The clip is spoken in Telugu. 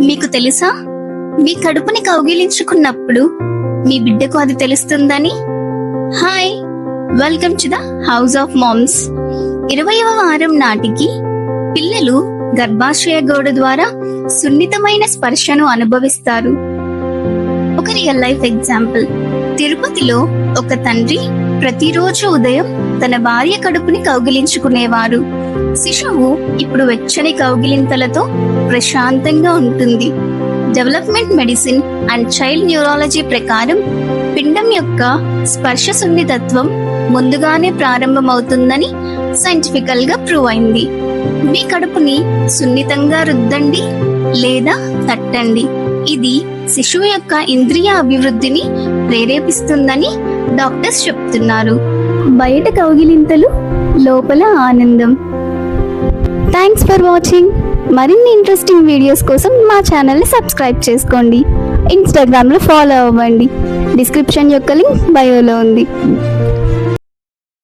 మీకు తెలుసా? మీ కడుపుని కౌగిలించుకున్నప్పుడు మీ బిడ్డకు అది తెలుస్తుందని? Hi welcome to the house of moms. ఇరవయవ వారం నాటికి పిల్లలు గర్భాశయ గోడ ద్వారా సున్నితమైన స్పర్శను అనుభవిస్తారు. ఒక రియల్ లైఫ్ ఎగ్జాంపుల్ తిరుపతిలో ఒక తండ్రి ప్రతిరోజు ఉదయం తన భార్య కడుపుని కౌగిలించుకునేవారు. శిశువు ఇప్పుడు వెచ్చని కౌగిలింతలతో ప్రశాంతంగా ఉంటుంది. Development medicine and child neurology ప్రకారం పిండం యొక్క స్పర్శ సున్నితత్వం ముందుగానే ప్రారంభమవుతుందని సైంటిఫికల్గా ప్రూవ్ అయింది. మీ కడుపుని సున్నితంగా రుద్దండి లేదా తట్టండి. ఇది శిశువు యొక్క ఇంద్రియ అభివృద్ధిని ప్రేరేపిస్తుందని డాక్టర్స్ చెప్తున్నారు. బయట కౌగిలింతలు లోపల ఆనందం థ్యాంక్స్ ఫర్ వాచింగ్ మరిన్ని ఇంట్రెస్టింగ్ వీడియోస్ కోసం మా ఛానల్ని సబ్స్క్రైబ్ చేసుకోండి. ఇన్స్టాగ్రామ్లో ఫాలో అవ్వండి. డిస్క్రిప్షన్ యొక్క లింక్ బయోలో ఉంది.